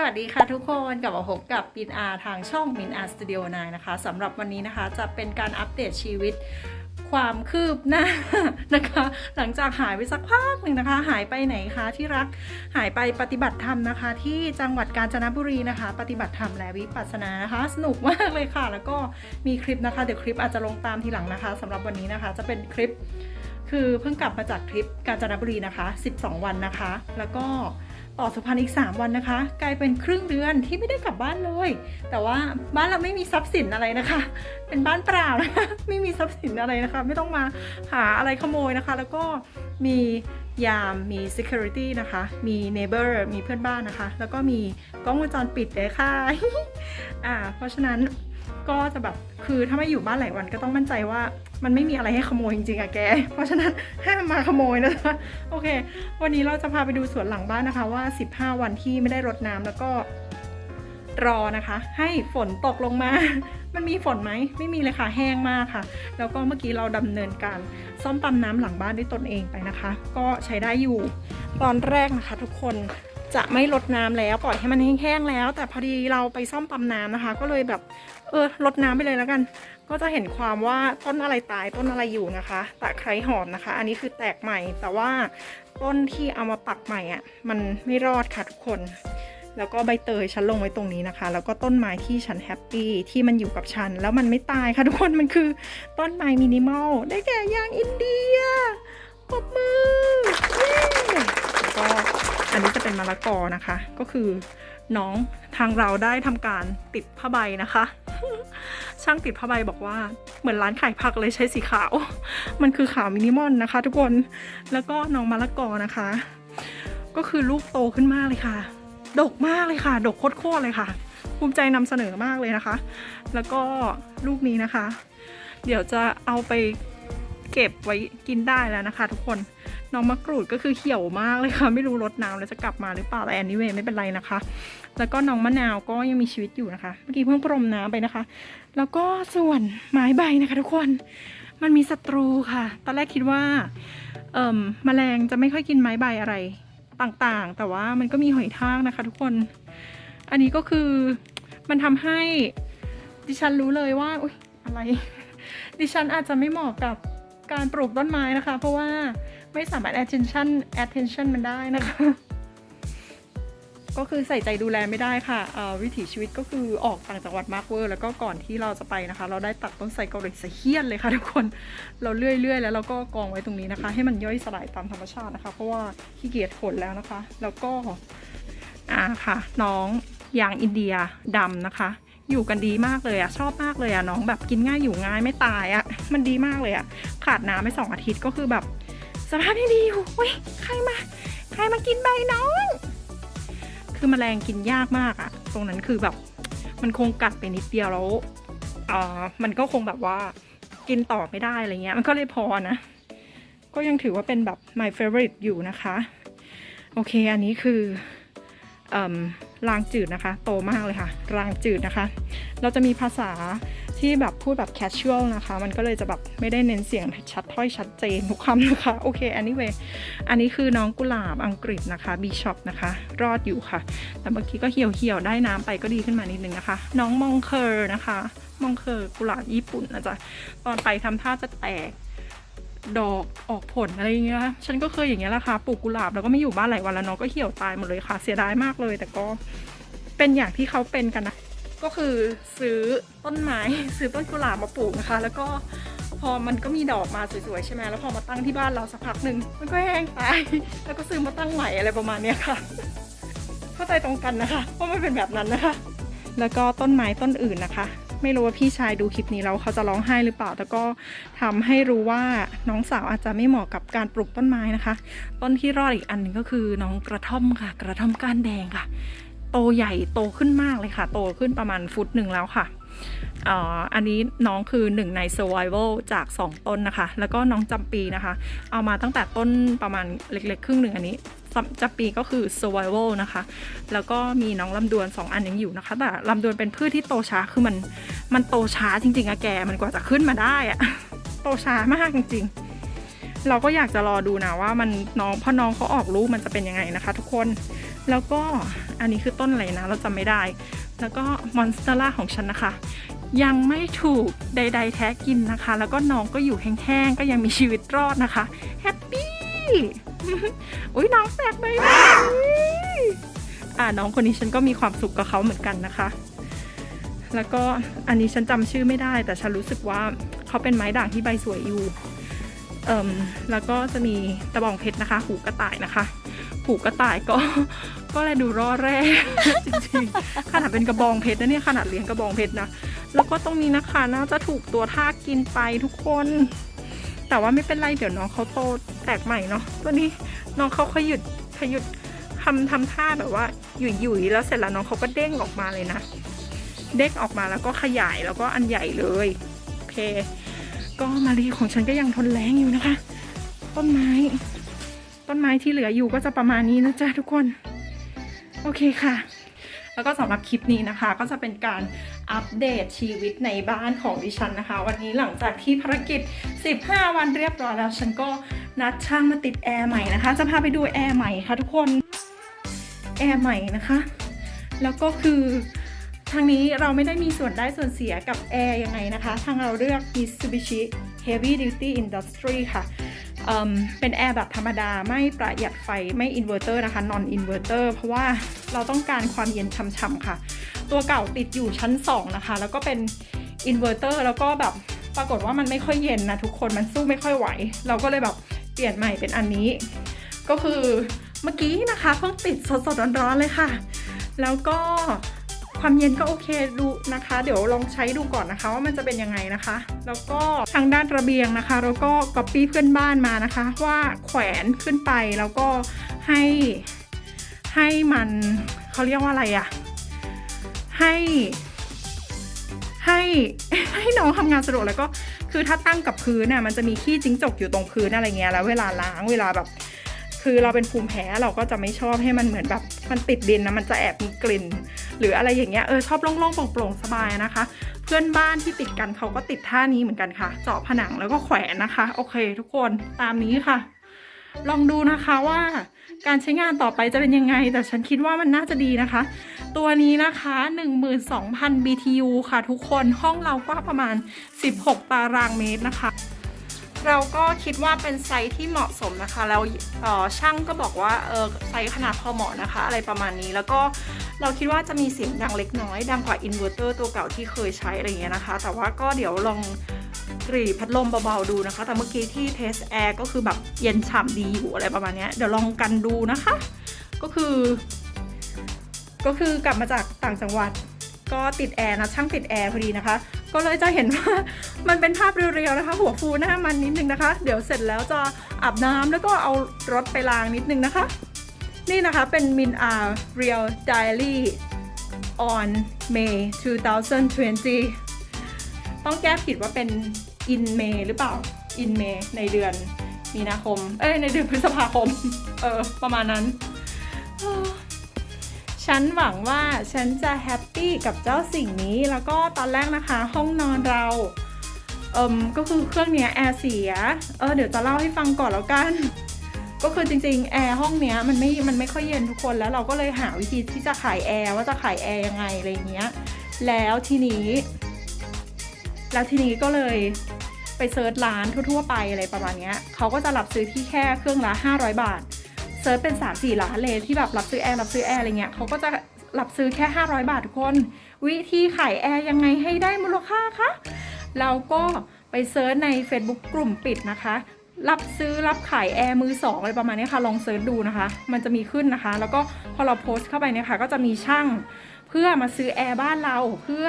สวัสดีค่ะทุกคนกลับมาพบกับปินอาทางช่องมินอาร์สตูดิโอนายนะคะสำหรับวันนี้นะคะจะเป็นการอัปเดตชีวิตความคืบหน้านะคะ หลังจากหายไปสักพักหนึ่งนะคะ หายไปไหนคะที่รักหายไปปฏิบัติธรรมนะคะ ที่จังหวัดกาญจนบุรีนะคะ ปฏิบัติธรรมและวิปัสสนานะคะ สนุกมากเลยค่ะ แล้วก็มีคลิปนะคะเดี๋ยวคลิปอาจจะลงตามทีหลังนะคะสำหรับวันนี้นะคะ จะเป็นคลิปคือเพิ่งกลับมาจากทริปกาญจนบุรีนะคะ 12 วันนะคะ แล้วก็ ต่อสุพรรณอีก 3 วันนะคะ กลายเป็นครึ่งเดือนที่ไม่ได้กลับบ้านเลย แต่ว่าบ้านเราไม่มีทรัพย์สินอะไรนะคะ เป็นบ้านเปล่านะคะไม่มีทรัพย์สินอะไรนะคะ ไม่ต้องมาหาอะไรขโมยนะคะ แล้วก็มียามมี security นะคะ มี neighbor มีเพื่อนบ้านนะคะ แล้วก็มีกล้องวงจรปิดเลยค่ะอ่าเพราะฉะนั้น ก็จะแบบคือถ้าไม่อยู่บ้านหลายวันก็ต้องมั่นใจว่ามันไม่มีอะไรให้ขโมยจริงๆอะแก เพราะฉะนั้นห้ามมาขโมยนะคะโอเค วันนี้เราจะพาไปดูสวนหลังบ้านนะคะว่า 15 วันที่ไม่ได้รดน้ำแล้วก็รอนะคะ ให้ฝนตกลงมา มันมีฝนไหมไม่มีเลยค่ะแห้งมากค่ะ แล้วก็เมื่อกี้เราดำเนินการซ่อมปั๊มน้ำหลังบ้านด้วยตนเองไปนะคะ ก็ใช้ได้อยู่ตอนแรกนะคะ ทุกคน จะไม่ลดน้ำแล้วปล่อยให้มันแห้งๆแล้ว แต่พอดีเราไปซ่อมปั๊มน้ำนะคะ ก็เลยแบบเออลดน้ำไปเลยแล้วกัน ก็จะเห็นความว่าต้นอะไรตายต้นอะไรอยู่นะคะตะไคร้หอมนะคะ อันนี้คือแตกใหม่ แต่ว่าต้นที่เอามาปักใหม่อะ่ะมันไม่รอดค่ะทุกคน แล้วก็ใบเตยฉันลงไว้ตรงนี้นะคะ แล้วก็ต้นไม้ที่ฉันแฮปปี้ที่มันอยู่กับฉัน แล้วมันไม่ตายค่ะทุกคนมันคือต้นไม้มินิมอลได้แก่ยางอินเดียปรบมือเย้ อันนี้จะเป็นมะละกอนะคะ ก็คือน้องทางเราได้ทำการติดผ้าใบนะคะ ช่างติดผ้าใบบอกว่าเหมือนร้านขายผักเลยใช้สีขาว มันคือขาวมินิมอลนะคะ ทุกคนแล้วก็น้องมะละกอนะคะ ก็คือลูกโตขึ้นมากเลยค่ะ ดกมากเลยค่ะ ดกโคตรๆเลยค่ะ ภูมิใจนำเสนอมากเลยนะคะ แล้วก็ลูกนี้นะคะ เดี๋ยวจะเอาไปเก็บไว้กินได้แล้วนะคะ ทุกคน น้องมะกรูดก็คือเขียวมากเลยค่ะ ไม่รู้รดน้ำแล้วจะกลับมาหรือเปล่าแต่แอนนี่เวไม่เป็นไรนะคะ แล้วก็น้องมะนาวก็ยังมีชีวิตอยู่นะคะ เมื่อกี้เพิ่งพรมน้ำไปนะคะ แล้วก็ส่วนไม้ใบนะคะ ทุกคนมันมีศัตรูค่ะ ตอนแรกคิดว่าเอ่มแมลงจะไม่ค่อยกินไม้ใบอะไรต่างๆ แต่ว่ามันก็มีหอยทากนะคะ ทุกคน อันนี้ก็คือมันทำให้ดิฉันรู้เลยว่าอุ๊ยอะไร ดิฉันอาจจะไม่เหมาะกับการปลูกต้นไม้นะคะ เพราะว่า ไม่สามารถ attention attention มันได้นะคะ ก็คือใส่ใจดูแลไม่ได้ค่ะอ่อวิถีชีวิตก็คือออกต่างจังหวัดมากเวอร์ แล้วก็ก่อนที่เราจะไปนะคะ เราได้ตัดต้นไทรเกาหลีส่เฮี้ยนเลยค่ะทุกคน เราเลื่อยๆ แล้วเราก็กองไว้ตรงนี้นะคะ ให้มันย่อยสลายตามธรรมชาตินะคะ เพราะว่าขี้เกียจขนแล้วนะคะ แล้วก็อ่าค่ะ น้องยางอินเดียดำนะคะอยู่กันดีมากเลยอะชอบมากเลยอะน้องแบบกินง่ายอยู่ง่ายไม่ตายอะมันดีมากเลยอะขาดน้ำไปสองอาทิตย์ก็คือแบบ สภาพที่ดีอยู่เฮ้ยใครมา ใครมากินใบน้อง คือแมลงกินยากมากอะตรงนั้นคือแบบ มันคงกัดไปนิดเดียวแล้วเอ่อมันก็คงแบบว่ากินต่อไม่ได้อะไรเงี้ย มันก็เลยพอนะ ก็ยังถือว่าเป็นแบบ my favorite อยู่นะคะ โอเค อันนี้คืออรางจืดนะคะ โตมากเลยค่ะ รางจืดนะคะ เราจะมีภาษา ที่แบบพูดแบบ casual นะคะ มันก็เลยจะแบบไม่ได้เน้นเสียงชัดถ้อยชัดเจนทุกคำนะคะ โอเค anyway อันนี้คือน้องกุหลาบอังกฤษนะคะ b ีชอปนะคะ รอดอยู่ค่ะ แต่เมื่อกี้ก็เหี่ยวเหี่ยวได้น้ำไปก็ดีขึ้นมานิดนึงนะคะ น้องมองเคอร์นะคะ มองเคอร์กุหลาบญี่ปุ่นนะจ๊ะตอนไปทำท่าจะแตกดอกออกผลอะไรอย่างเงี้ย ฉันก็เคยอย่างเงี้ยแหละค่ะ ปลูกกุหลาบแล้วก็ไม่อยู่บ้านหลายวันแล้วน้องก็เหี่ยวตายหมดเลยค่ะ เสียดายมากเลย แต่ก็เป็นอย่างที่เขาเป็นกันนะ ก็คือซื้อต้นไม้ซื้อต้นกุหลาบมาปลูกนะคะ แล้วก็พอมันก็มีดอกมาสวยๆใช่ไหมแล้วพอมาตั้งที่บ้านเราสักพักหนึ่งมันก็แห้งตาย แล้วก็ซื้อมาตั้งใหม่อะไรประมาณเนี้ยค่ะ เข้าใจตรงกันนะคะว่ามันเป็นแบบนั้นนะคะ แล้วก็ต้นไม้ต้นอื่นนะคะ ไม่รู้ว่าพี่ชายดูคลิปนี้แล้วเขาจะร้องไห้หรือเปล่า แต่ก็ทำให้รู้ว่าน้องสาวอาจจะไม่เหมาะกับการปลูกต้นไม้นะคะ ต้นที่รอดอีกอันหนึงก็คือน้องกระท่อมค่ะ กระท่อมก้านแดงค่ะ โตใหญ่โตขึ้นมากเลยค่ะ โตขึ้นประมาณฟุตหนึ่งแล้วค่ะอันนี้น้องคือหนึ่งใน survival จาก 2 ต้นนะคะ แล้วก็น้องจำปีนะคะ เอามาตั้งแต่ต้นประมาณเล็กๆ ครึ่งหนึ่งอันนี้จำจำปีก็คือ survival นะคะ แล้วก็มีน้องลำดวน 2 อันยังอยู่นะคะ แต่ลำดวนเป็นพืชที่โตช้า คือมันมันโตช้าจริงๆอะแก มันกว่าจะขึ้นมาได้อะโตช้ามากจริงๆ เราก็อยากจะรอดูนะว่ามันน้องพอน้องเขาออกลูกมันจะเป็นยังไงนะคะ ทุกคน แล้วก็ อันนี้คือต้นอะไรนะ เราจำไม่ได้ แล้วก็มอนสเตอร่าของฉันนะคะ ยังไม่ถูกใด ๆ แท้กินนะคะ แล้วก็น้องก็อยู่แห้งๆ ก็ยังมีชีวิตรอดนะคะ แฮปปี้อุ้ยน้องแตกใบไม้อ่าน้องคนนี้ฉันก็มีความสุขกับเขาเหมือนกันนะคะ แล้วก็อันนี้ฉันจำชื่อไม่ได้ แต่ฉันรู้สึกว่าเขาเป็นไม้ด่างที่ใบสวยอยู่เอ่มแล้วก็จะมีตะบองเพชรนะคะ หูกระต่ายนะคะ หูกระต่ายก็ก็เลยดูร่อแร่จริงๆขนาดเป็นกระบองเพชรนะเนี่ยขนาดเลี้ยงกระบองเพชรนะแล้วก็ตรงนี้นะคะน่าจะถูกตัวทากกินไปทุกคน แต่ว่าไม่เป็นไรเดี๋ยวน้องเขาโตแตกใหม่เนาะตัวนี้น้องเขาขยุดขยุดทำทำท่าแบบว่าหยุยหยุยแล้วเสร็จแล้วน้องเขาก็เด้งออกมาเลยนะ เด้งออกมาแล้วก็ขยายแล้วก็อันใหญ่เลยโอเค ก็มารีของฉันก็ยังทนแรงอยู่นะคะ ต้นไม้ ต้นไม้ที่เหลืออยู่ก็จะประมาณนี้นะจ๊ะทุกคน โอเคค่ะ แล้วก็สำหรับคลิปนี้นะคะ ก็จะเป็นการอัปเดตชีวิตในบ้านของดิฉันนะคะ วันนี้หลังจากที่ภารกิจ 15 วันเรียบร้อยแล้ว ฉันก็นัดช่างมาติดแอร์ใหม่นะคะ จะพาไปดูแอร์ใหม่ค่ะทุกคนแอร์ใหม่นะคะ แล้วก็คือทางนี้เราไม่ได้มีส่วนได้ส่วนเสียกับแอร์ยังไงนะคะ ทางเราเลือก Mitsubishi Heavy Duty Industry ค่ะ เป็นแอร์แบบธรรมดาไม่ประหยัดไฟไม่อินเวอร์เตอร์นะคะนอนอินเวอร์เตอร์เพราะว่าเราต้องการความเย็นช่ำๆค่ะ ตัวเก่าติดอยู่ชั้น 2 นะคะ แล้วก็เป็นอินเวอร์เตอร์แล้วก็แบบปรากฏว่ามันไม่ค่อยเย็นนะทุกคนมันสู้ไม่ค่อยไหว เราก็เลยแบบเปลี่ยนใหม่เป็นอันนี้ ก็คือเมื่อกี้นะคะเพิ่งติดสดๆร้อนๆเลยค่ะ แล้วก็ ความเย็นก็โอเคดูนะคะ เดี๋ยวลองใช้ดูก่อนนะคะ ว่ามันจะเป็นยังไงนะคะ แล้วก็ทางด้านระเบียงนะคะเราก็ก๊อปปี้เพื่อนบ้านมานะคะ ว่าแขวนขึ้นไปแล้วก็ให้ให้มันเขาเรียกว่าอะไรอะให้ให้ให้น้องทำงานสะดวกแล้วก็คือถ้าตั้งกับพื้นน่ะมันจะมีขี้จิ้งจกอยู่ตรงพื้นอะไรเงี้ยแล้วเวลาล้างเวลาแบบ คือเราเป็นภูมิแพ้เราก็จะไม่ชอบให้มันเหมือนแบบมันติดดินนะมันจะแอบมีกลิ่น หรืออะไรอย่างเงี้ยเออชอบโล่งๆโปร่งๆสบายนะคะ เพื่อนบ้านที่ติดกันเขาก็ติดท่านี้เหมือนกันค่ะ เจาะผนังแล้วก็แขวนนะคะ โอเค ทุกคนตามนี้ค่ะ ลองดูนะคะว่าการใช้งานต่อไปจะเป็นยังไง แต่ฉันคิดว่ามันน่าจะดีนะคะ ตัวนี้นะคะ 12,000 BTU ค่ะทุกคนห้องเราก็ประมาณ 16 ตารางเมตรนะคะ เราก็คิดว่าเป็นไซส์ที่เหมาะสมนะคะแล้วช่างก็บอกว่าเออไซส์ขนาดพอเหมาะนะคะ อะไรประมาณนี้แล้วก็เราคิดว่าจะมีเสียงดังเล็กน้อย ดังกว่าอินเวอร์เตอร์ตัวเก่าที่เคยใช้อะไรเงี้ยนะคะ แต่ว่าก็เดี๋ยวลองกรีพัดลมเบาๆดูนะคะ แต่เมื่อกี้ที่เทสแอร์ก็คือแบบเย็นฉ่ำดีอยู่อะไรประมาณเนี้ยเดี๋ยวลองกันดูนะคะ ก็คือ ก็คือกลับมาจากต่างจังหวัดก็ติดแอร์นะช่างติดแอร์พอดีนะคะ ก็เลยจะเห็นว่ามันเป็นภาพเรียวๆนะคะ หัวฟูหน้ามันนิดนึงนะคะ เดี๋ยวเสร็จแล้วจะอาบน้ำแล้วก็เอารถไปล้างนิดนึงนะคะ นี่นะคะเป็นมินอา Real Diary on May 2020 ต้องแก้ผิดว่าเป็น in May หรือเปล่า in May ในเดือนมีนาคม เอ้ย ในเดือนพฤษภาคม เออ ประมาณนั้นเฉันหวังว่าฉันจะแฮปปี้กับเจ้าสิ่งนี้ แล้วก็ตอนแรกนะคะห้องนอนเราเอิมก็คือเครื่องเนี้ยแอร์เสีย เออเดี๋ยวจะเล่าให้ฟังก่อนแล้วกัน ก็คือจริงๆแอร์ห้องเนี้ยมันไม่ มันไม่ค่อยเย็นทุกคนแล้วเราก็เลยหาวิธีที่จะขายแอร์ว่าจะขายแอร์ยังไงอะไรเงี้ย แล้วทีนี้ แล้วทีนี้ก็เลยไปเซิร์ชร้านทั่วๆไปอะไรประมาณเนี้ยเขาก็จะรับซื้อที่แค่เครื่องละ500 บาท เซิร์ชเป็น 3 4ร้านเลยที่แบบรับซื้อแอร์รับซื้อแอร์อะไรเงี้ยเขาก็จะรับซื้อแค่ 500 บาททุกคน วิธีขายแอร์ยังไงให้ได้มูลค่าคะเราก็ไปเซิร์ชใน Facebook กลุ่มปิดนะคะ รับซื้อรับขายแอร์มือสองอะไรประมาณนี้ค่ะ ลองเซิร์ชดูนะคะ มันจะมีขึ้นนะคะ แล้วก็พอเราโพสต์เข้าไปเนี่ยค่ะ ก็จะมีช่างเพื่อมาซื้อแอร์บ้านเราเพื่อ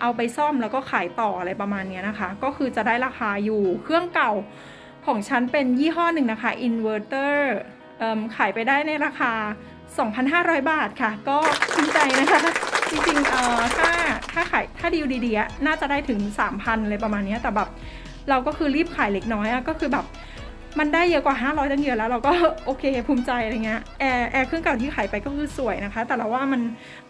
เอาไปซ่อมแล้วก็ขายต่ออะไรประมาณนี้นะคะ ก็คือจะได้ราคาอยู่เครื่องเก่าของฉันเป็นยี่ห้อหนึ่งนะคะ Inverter เอิ่ม ขายไปได้ในราคา 2,500 บาทค่ะ ก็ภูมิใจนะคะจริงๆเอ่อถ้าถ้าขายถ้าดีลดีๆน่าจะได้ถึง 3,000อะไรประมาณนี้แต่แบบเราก็คือรีบขายเล็กน้อยอะก็คือแบบมันได้เยอะกว่า 500ตั้งเยอะแล้วเราก็โอเคภูมิใจอะไรเงี้ยแอร์แอร์เครื่องเก่าที่ขายไปก็คือสวยนะคะ แต่เราว่ามัน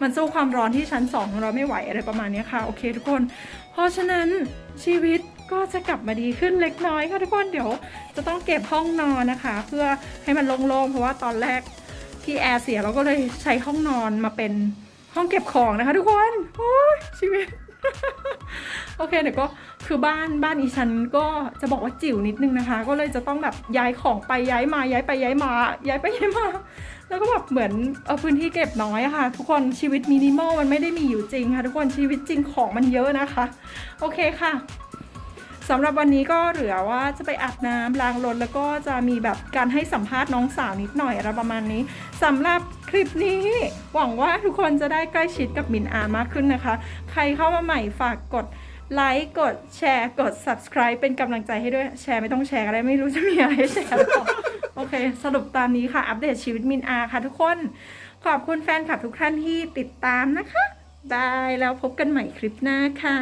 มันสู้ความร้อนที่ชั้น2ของเราไม่ไหวอะไรประมาณนี้ค่ะ โอเคทุกคน เพราะฉะนั้นชีวิต ก็จะกลับมาดีขึ้นเล็กน้อยค่ะทุกคนเดี๋ยวจะต้องเก็บห้องนอนนะคะ เพื่อให้มันโล่งๆเพราะว่าตอนแรกที่แอร์เสียเราก็เลยใช้ห้องนอนมาเป็นห้องเก็บของนะคะ ทุกคนโอ้ยชีวิตโอเคเดี๋ยวก็คือบ้านบ้านอีฉันก็จะบอกว่าจิ๋วนิดนึงนะคะ ก็เลยจะต้องแบบย้ายของไปย้ายมาย้ายไปย้ายมา ย้ายไปย้ายมา แล้วก็แบบเหมือนเออพื้นที่เก็บน้อยอะค่ะ ทุกคนชีวิตมินิมอลมันไม่ได้มีอยู่จริงค่ะ ทุกคนชีวิตจริงของมันเยอะนะคะ โอเคค่ะ สำหรับวันนี้ก็เหลือว่าจะไปอาบน้ำล้างรถแล้วก็จะมีแบบการให้สัมภาษณ์น้องสาวนิดหน่อยอะไรประมาณนี้สำหรับคลิปนี้ หวังว่าทุกคนจะได้ใกล้ชิดกับมินอามากขึ้นนะคะ ใครเข้ามาใหม่ฝากกดไลค์กดแชร์กด subscribe เป็นกำลังใจให้ด้วยแชร์ไม่ต้องแชร์ก็ได้ไม่รู้จะมีอะไรแชร์หรือเปล่าโอเค สรุปตามนี้ค่ะ อัปเดตชีวิตมินอาค่ะทุกคน ขอบคุณแฟนคลับทุกท่านที่ติดตามนะคะบายแล้วพบกันใหม่คลิปหน้าค่ะ